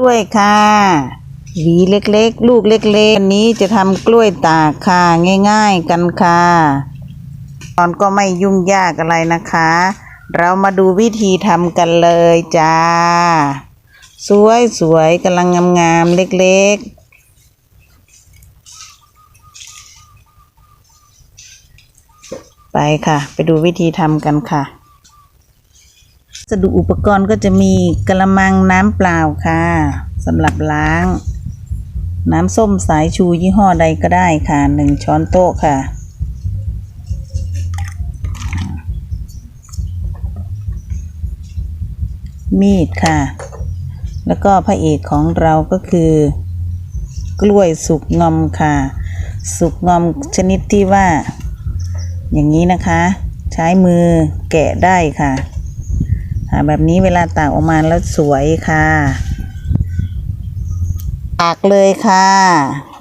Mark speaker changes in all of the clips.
Speaker 1: กล้วยค่ะหวีเล็กๆ ลูกเล็กๆวันนี้จะทำกล้วยตากค่ะง่าย ๆกันค่ะตอนก็ไม่ยุ่งยากอะไรนะคะ เรามาดูวิธีทำกันเลยจ้า สวยสวยกำลังงามๆเล็กๆไปค่ะ ไปดูวิธีทำกันค่ะ สดุอุปกรณ์ก็จะมีกระมังน้ำเปล่าค่ะสำหรับล้าง น้ำส้มสายชูยี่ห้อใดก็ได้ค่ะหนึ่งช้อนโต๊ะค่ะ มีดค่ะ แล้วก็พระเอกของเราก็คือ กล้วยสุกงอมค่ะ สุกงอมชนิดที่ว่า อย่างนี้นะคะ ใช้มือแกะได้ค่ะ ค่ะแบบนี้เวลาตากออกมาแล้วสวยค่ะ ตากเลยค่ะ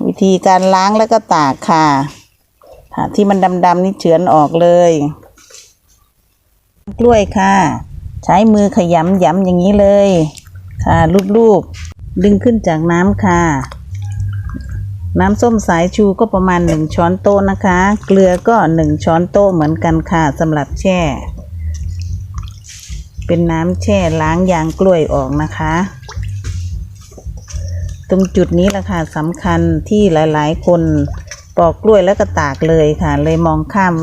Speaker 1: วิธีการล้างแล้วก็ตากค่ะค่ะที่มันดำๆนี่เฉือนออกเลย กล้วยค่ะ ใช้มือขยำยำอย่างนี้เลย ค่ะลูบๆดึงขึ้นจากน้ำค่ะ น้ำส้มสายชูก็ประมาณหนึ่งช้อนโต๊ะนะคะ เกลือก็หนึ่งช้อนโต๊ะเหมือนกันค่ะสำหรับแช่ เป็นน้ำแช่ล้างยางกล้วยออกนะคะ ตรงจุดนี้แหละค่ะสำคัญที่หลายๆ คนปอกกล้วยแล้วก็ตากเลยค่ะ เลยมองข้าม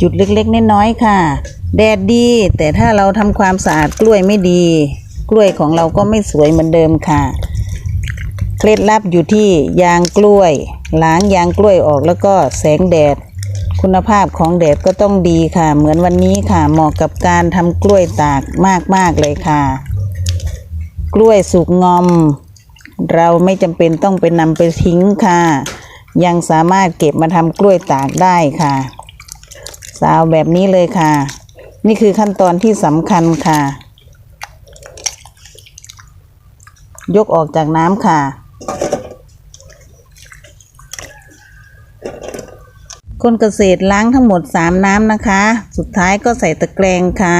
Speaker 1: จุดเล็กๆน้อยๆค่ะ แดดดี แต่ถ้าเราทำความสะอาดกล้วยไม่ดี กล้วยของเราก็ไม่สวยเหมือนเดิมค่ะเคล็ดลับอยู่ที่ยางกล้วย ล้างยางกล้วยออกแล้วก็แสงแดด คุณภาพของแดดก็ต้องดีค่ะ เหมือนวันนี้ค่ะ เหมาะกับการทำกล้วยตากมาก ๆ เลยค่ะ กล้วยสุกงอม เราไม่จำเป็นต้องไปนำไปทิ้งค่ะ ยังสามารถเก็บมาทำกล้วยตากได้ค่ะ สาวแบบนี้เลยค่ะ นี่คือขั้นตอนที่สำคัญค่ะ ยกออกจากน้ำค่ะ คนเกษตรล้างทั้งหมดสามน้ำนะคะ สุดท้ายก็ใส่ตะแกรงค่ะ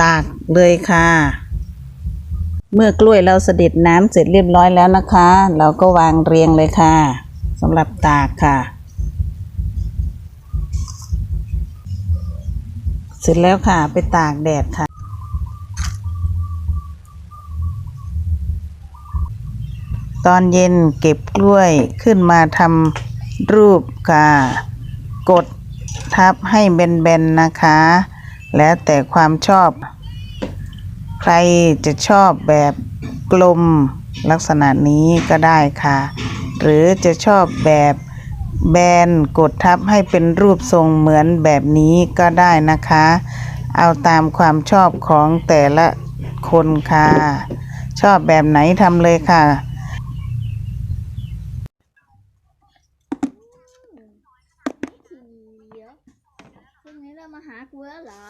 Speaker 1: ตากเลยค่ะ เมื่อกล้วยเราเสด็จน้ำเสร็จเรียบร้อยแล้วนะคะ เราก็วางเรียงเลยค่ะสำหรับตากค่ะ เสร็จแล้วค่ะไปตากแดดค่ะตอนเย็นเก็บกล้วยขึ้นมาทำ รูปค่ะ กดทับให้เบนๆนะคะ แล้วแต่ความชอบ ใครจะชอบแบบกลมลักษณะนี้ก็ได้ค่ะ หรือจะชอบแบบแบนกดทับให้เป็นรูปทรงเหมือนแบบนี้ก็ได้นะคะ เอาตามความชอบของแต่ละคนค่ะ ชอบแบบไหนทำเลยค่ะ
Speaker 2: เดี๋ยวพรุ่ง นี้เรามาหากูแล้วเหรอ